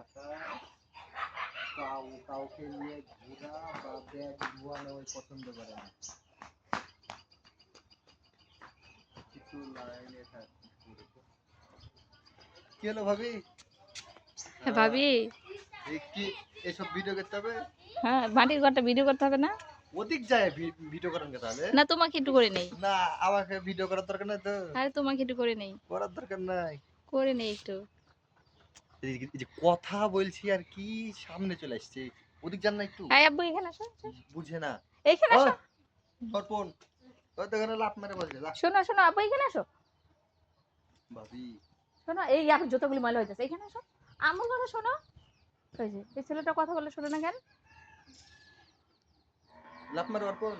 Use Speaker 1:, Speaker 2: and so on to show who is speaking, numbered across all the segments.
Speaker 1: আসা কাউ কাউকে নিয়ে ঘোরা বা ব্যাগ ধোয়ানো ওই পছন্দ করে না কিছু লাইনে থাক কি হলো ভাবি?
Speaker 2: হ্যাঁ ভাবি।
Speaker 1: কি এসব ভিডিও করতে হবে?
Speaker 2: হ্যাঁ মাটির ঘরটা ভিডিও করতে হবে না?
Speaker 1: ওদিক যায় ভিডিও করেন কে তাহলে?
Speaker 2: না তোমাকে একটু করে নেই।
Speaker 1: না আমাকে ভিডিও করার দরকার নাই তো।
Speaker 2: আরে তোমাকে একটু করে নেই।
Speaker 1: করার দরকার নাই।
Speaker 2: করে নেই একটু।
Speaker 1: এই যে- এই কথা বলছি আর কি সামনে চলে আসছে। ওদিক যান না একটু।
Speaker 2: আয় আব্বু এখানে আসো।
Speaker 1: বুঝে না।
Speaker 2: এইখানে আসো।
Speaker 1: অর্পণ ওই তো লাফ মেরে লাফ।
Speaker 2: শোনো শোনো আব্বু এখানে আসো।
Speaker 1: ভাবি।
Speaker 2: শোনো এই আপনার জুতোগুলি ময়লা হয়ে যাচ্ছে এখানে আসো। আমার কথা শোনো। ওই যে এই ছেলেটা কথা বলে শোনো না কেন?
Speaker 1: লাফ মেরে অর্পণ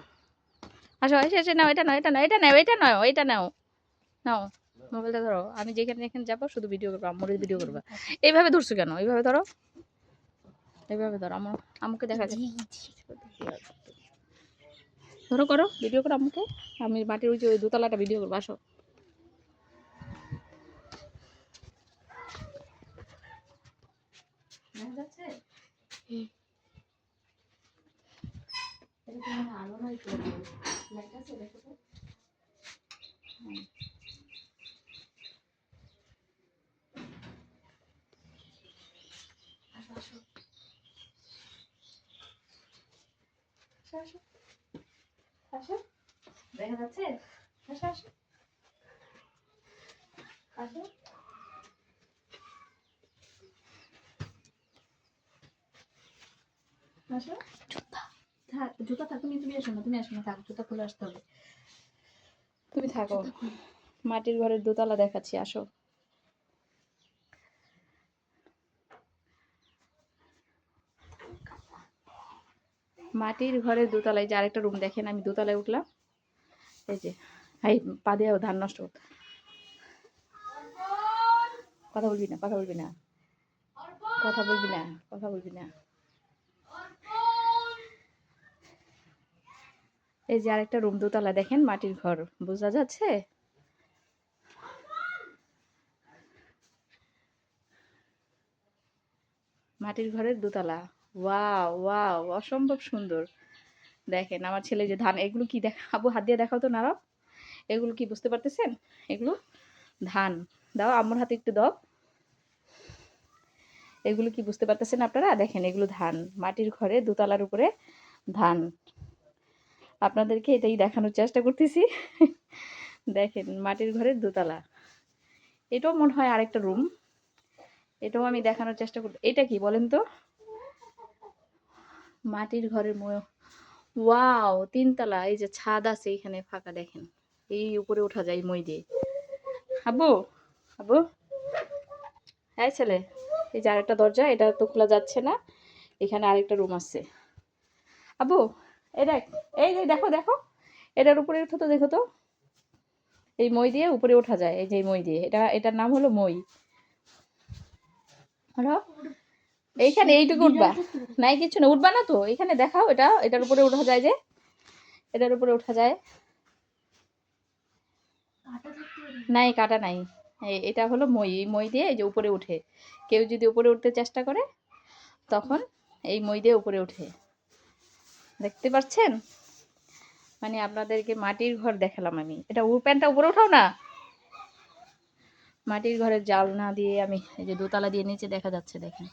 Speaker 2: আসো এসে এসে নাও এটা নাও এটা নাও এটা নাও এটা নাও এটা নাও। নাও। মোবাইলটা ধরো আমি যেখানে যেখানে যাব শুধু ভিডিও করব আমার ভিডিও করব। এইভাবে ধরছো কেন? এইভাবে ধরো। এইভাবে ধরো আমার আমাকে দেখা যায় ধরো করো ভিডিও করো আমাকে আমি মাটির ওই যে ওই দোতলাটা ভিডিও করব আসো। মনে আলো নয় তো লাইট আছে দেখো তো হুম। আসো, আসো। আসো, আসো। আসো। দেখা যাচ্ছে? আসো আসো। আসো। আসো। থাক জুতা থাক তুমি তুমি এসো না তুমি এসো না থাক জুতা খুলে আসতে হবে। তুমি থাকো। মাটির ঘরের দোতলা দেখাচ্ছি আসো। মাটির ঘরের দোতলায় যে আরেকটা রুম দেখেন, আমি দোতলায় উঠলাম। এই যে, এই পা দিয়ে ধান নষ্ট কথা বলবি না, কথা বলবি না। কথা বলবি না, কথা বলবি না। এই যে আরেকটা রুম দোতলা দেখেন, মাটির ঘর। বোঝা যাচ্ছে? মাটির ঘরের দোতলা। ওয়াও ওয়াও, অসম্ভব সুন্দর। দেখেন আমার ছেলে যে ধান, এগুলো কি দেখা, আবু হাত দিয়ে দেখাও তো নারাও এগুলো কি বুঝতে পারতেছেন? এগুলো ধান। দাও আমার হাতে একটু দাও। এগুলো কি বুঝতে পারতেছেন আপনারা? দেখেন এগুলো ধান, মাটির ঘরে দোতলার উপরে ধান। আপনাদেরকে এটাই দেখানোর চেষ্টা করতেছি। দেখেন মাটির ঘরের দোতলা। এটাও মনে হয় আরেকটা রুম এটাও আমি দেখানোর চেষ্টা করতে এটা কি বলেন তো? মাটির ঘরের ময় ওয়াও, তিনতলা, এই যে ছাদ আছে এখানে ফাঁকা দেখেন। এই উপরে ওঠা যায় মই দিয়ে। হাবু হাবু হ্যাঁ ছেলে, এই যে আরেকটা দরজা, এটা তো খোলা যাচ্ছে না। এখানে আরেকটা রুম আছে। আবু এই দেখ, এই যে দেখো দেখো। এটার উপরে উঠো তো, দেখো তো। এই মই দিয়ে উপরে ওঠা যায়, এই যে মই দিয়ে। এটা, এটার নাম হলো মই। হলো? এইখানে এইটুকু উঠবা। নাই কিছু না উঠবা না তো। এখানে দেখাও এটা এটার উপরে ওঠা যায় যে। এটার উপরে উঠা যায়। নাই কাটা নাই। এই- এটা হলো মই এই মই দিয়ে এই যে উপরে উঠে কেউ যদি উপরে উঠতে চেষ্টা করে তখন এই মই দিয়ে উপরে ওঠে। দেখতে পাচ্ছেন? মানে আপনাদেরকে মাটির ঘর দেখালাম আমি। এটা উ প্যান্টটা উপরে উঠাও না। মাটির ঘরের জাল না দিয়ে আমি এই যে দোতলা দিয়ে নিচে দেখা যাচ্ছে দেখেন।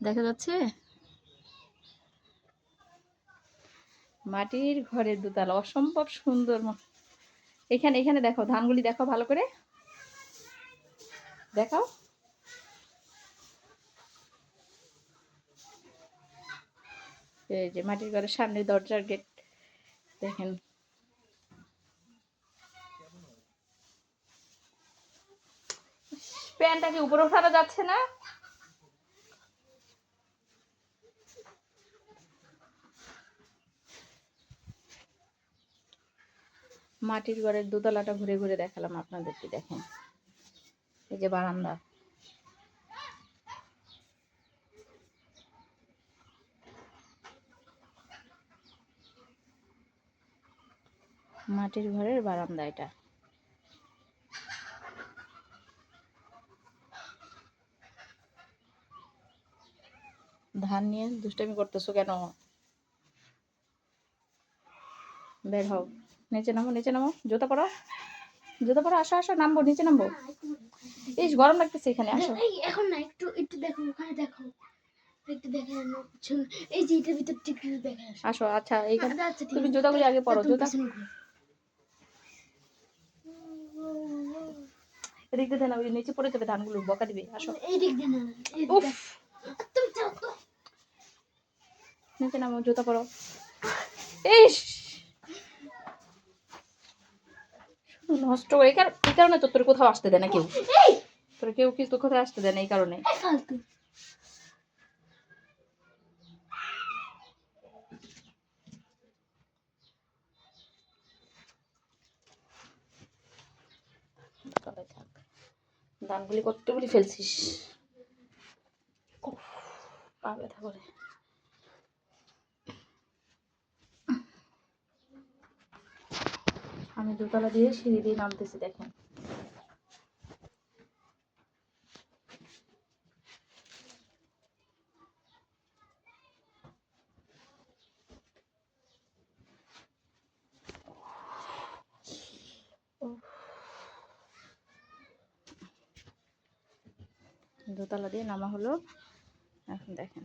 Speaker 2: দেখা যাচ্ছে? মাটির ঘরের দোতলা, অসম্ভব সুন্দর এখানে এখানে দেখো, ধানগুলি দেখো ভালো করে। দেখাও। এই যে মাটির ঘরের সামনে দরজার গেট, দেখেন। প্যান্টটাকে উপরে ওঠানো যাচ্ছে না? মাটির ঘরের দোতলাটা ঘুরে ঘুরে দেখালাম আপনাদেরকে, দেখেন। এই যে বারান্দা। মাটির ঘরের বারান্দা এটা। ধান নিয়ে দুষ্টামি করতেছো কেন? বের হও। নিচে নামো নিচে নামো জুতা পরো। জুতা পরো আসো আসো নামবো নিচে নামবো। ইস গরম লাগতেছে এখানে আসো।
Speaker 3: এখন না একটু একটু দেখো ওখানে দেখো। একটু দেখে এই যে এটার ভিতর দেখে আসো।
Speaker 2: আচ্ছা এইখানে।
Speaker 3: আচ্ছা, আচ্ছা,
Speaker 2: তুমি। জুতাগুলি আগে পরো জুতা।
Speaker 3: পিছনে
Speaker 2: এদিক দিয়ে দেন ওই নিচে পড়ে যাবে ধানগুলো বকা দিবে আসো।
Speaker 3: দিয়ে না
Speaker 2: উফ!
Speaker 3: তুমি যাও তো।
Speaker 2: নিচে নামো জুতা পরো। ইস! নষ্ট কার- এই কারণে তো তোর কোথাও আসতে দেয় না কেউ। তোর কেউ কিছু কোথাও আসতে দেয় না এই কারণে। ধানগুলি কতগুলি ফেলছিস? উফ, পা করে আমি দোতলা দিয়ে সিঁড়ি দিয়ে নামতেছি দেখেন। দোতলা দিয়ে নামা হলো। এখন দেখেন।